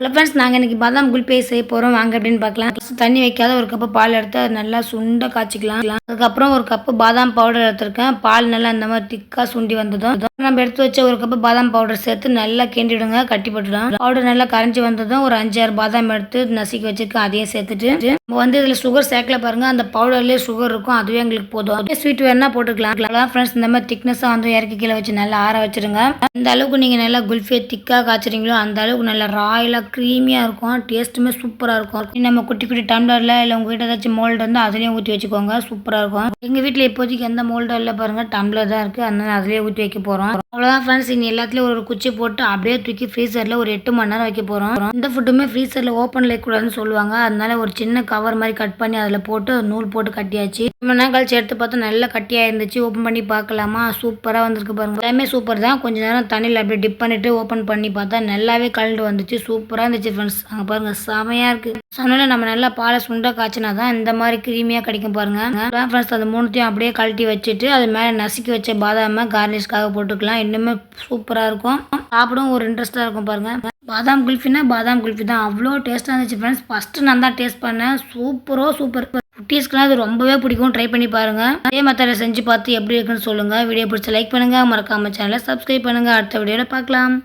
Hello friends நாங்கள் இன்றைக்கி பாதாம் குல்பே செய்ய போகிறோம் வாங்க அப்படின்னு பார்க்கலாம். தண்ணி வைக்காத ஒரு கப்பு பால் எடுத்து அதை நல்லா சுண்ட காய்ச்சிக்கலாம். அதுக்கப்புறம் ஒரு கப்பு பாதாம் பவுடர் எடுத்திருக்கேன். பால் நல்லா இந்த மாதிரி திக்காக சுண்டி வந்ததும் நம்ம எடுத்து வச்ச ஒரு கப்பு பாதாம் பவுடர் சேர்த்து நல்லா கிண்டி விடுங்க கட்டி போட்டுடும் பவுடர் நல்லா கரைஞ்சி வந்ததும் ஒரு அஞ்சாறு பாதாம் எடுத்து நசுக்கி வச்சுருக்கேன். அதையும் சேர்த்துட்டு நம்ம வந்து இதில் சுகர் சேர்க்கல பாருங்க அந்த பவுடர்லேயே சுகர் இருக்கும். அதுவே எங்களுக்கு போதும். ஸ்வீட் வேணா போட்டுக்கலாம். ஃப்ரெண்ட்ஸ் இந்த மாதிரி திக்னஸாக வந்து இறக்கி கீழே வச்சு நல்லா ஆற வச்சிருங்க. அந்த அளவுக்கு நீங்கள் நல்லா குல்ஃபியை திக்காக காய்ச்சுறீங்களோ அந்த அளவுக்கு நல்லா ராயலாக க்ரீமியாக இருக்கும். டேஸ்ட்டுமே சூப்பராக இருக்கும். நம்ம குட்டி குட்டி டம்ளரில் இல்லை உங்கள் வீட்டில் ஏதாச்சும் மோல்டு இருந்தால் அதுலேயும் ஊற்றி வச்சுக்கோங்க. சூப்பராக இருக்கும். எங்கள் வீட்டில் இப்போதைக்கு எந்த மோல்டும் இல்லை பாருங்கள் டம்ளர் தான் இருக்குது அதனால அதுலேயே ஊற்றி வைக்க போகிறோம் அவ்வளோதான் ஃப்ரெண்ட்ஸ் இனி எல்லாத்துலேயும் ஒரு குச்சி போட்டு அப்படியே தூக்கி ஃப்ரீசரில் ஒரு எட்டு மணி நேரம் வைக்க போகிறோம் இந்த ஃபுட்டுமே ஃப்ரீசரில் ஓப்பன் வைக்கக்கூடாதுன்னு சொல்லுவாங்க. அதனால ஒரு சின்ன கவர் மாதிரி கட் பண்ணி அதில் போட்டு நூல் போட்டு கட்டியாச்சு. ரொம்ப நேரம் கழிச்சு எடுத்து பார்த்தா நல்லா கட்டியாக இருந்துச்சு ஓப்பன் பண்ணி பார்க்கலாமா? சூப்பராக வந்திருக்கு பாருங்க. எல்லாமே சூப்பர் தான். கொஞ்ச நேரம் தண்ணியில் அப்படியே டிப் பண்ணிட்டு ஓப்பன் பண்ணி பார்த்தா நல்லாவே கலண்டு வந்துச்சு. சூப்பராக இருந்துச்சு ஃப்ரெண்ட்ஸ் அங்கே பாருங்க செமையாக இருக்குது அதனால நம்ம நல்லா பாலை சுண்டை காய்ச்சினா தான் இந்த மாதிரி கிரீமியாக கிடைக்கும் பாருங்க. ஃப்ரெண்ட்ஸ் அது மூணுத்தையும் அப்படியே கழட்டி வச்சுட்டு அது மேலே நசுக்கி வச்ச பாதாமை கார்லிஷ்காக போட்டுக்கலாம். இன்னுமே சூப்பராக இருக்கும். சாப்பிடவும் ஒரு இன்ட்ரெஸ்ட்டாக இருக்கும் பாருங்க. பாதாம் குல்ஃபினா பாதாம் குல்ஃபி தான். அவ்வளோ டேஸ்ட்டாக இருந்துச்சு ஃப்ரெண்ட்ஸ் ஃபஸ்ட்டு நான் தான் டேஸ்ட் பண்ணேன். சூப்பரோ சூப்பர் குட்டீஸ்க்குலாம் அது ரொம்பவே பிடிக்கும். ட்ரை பண்ணி பாருங்க. அதே மெத்தடில் செஞ்சு பார்த்து எப்படி இருக்குன்னு சொல்லுங்கள் வீடியோ பிடிச்ச லைக் பண்ணுங்கள் மறக்காம சேனலை சப்ஸ்கிரைப் பண்ணுங்கள் அடுத்த வீடியோவில் பார்க்கலாம்.